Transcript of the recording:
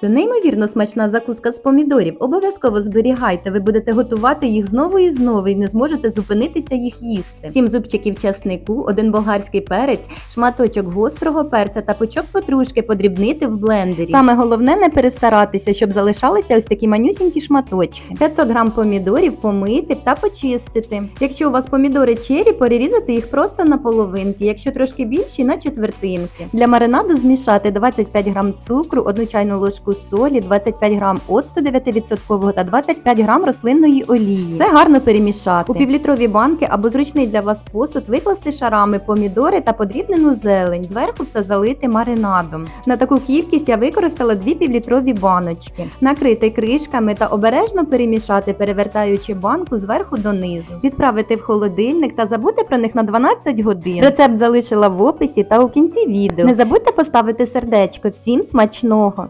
Це неймовірно смачна закуска з помідорів. Обов'язково зберігайте, ви будете готувати їх знову і знову і не зможете зупинитися їх їсти. Сім зубчиків часнику, один болгарський перець, шматочок гострого перця та пучок петрушки подрібнити в блендері. Саме головне не перестаратися, щоб залишалися ось такі манюсінькі шматочки. 500 грам помідорів помити та почистити. Якщо у вас помідори чері, перерізати їх просто на половинки, якщо трошки більші на четвертинки. Для маринаду змішати 25 грам цукру, 1 чайну ложку солі, 25 грам оцту 9% та 25 грам рослинної олії. Все гарно перемішати. У півлітрові банки або зручний для вас посуд викласти шарами помідори та подрібнену зелень. Зверху все залити маринадом. На таку кількість я використала дві півлітрові баночки. Накрити кришками та обережно перемішати, перевертаючи банку зверху донизу. Відправити в холодильник та забути про них на 12 годин. Рецепт залишила в описі та у кінці відео. Не забудьте поставити сердечко. Всім смачного!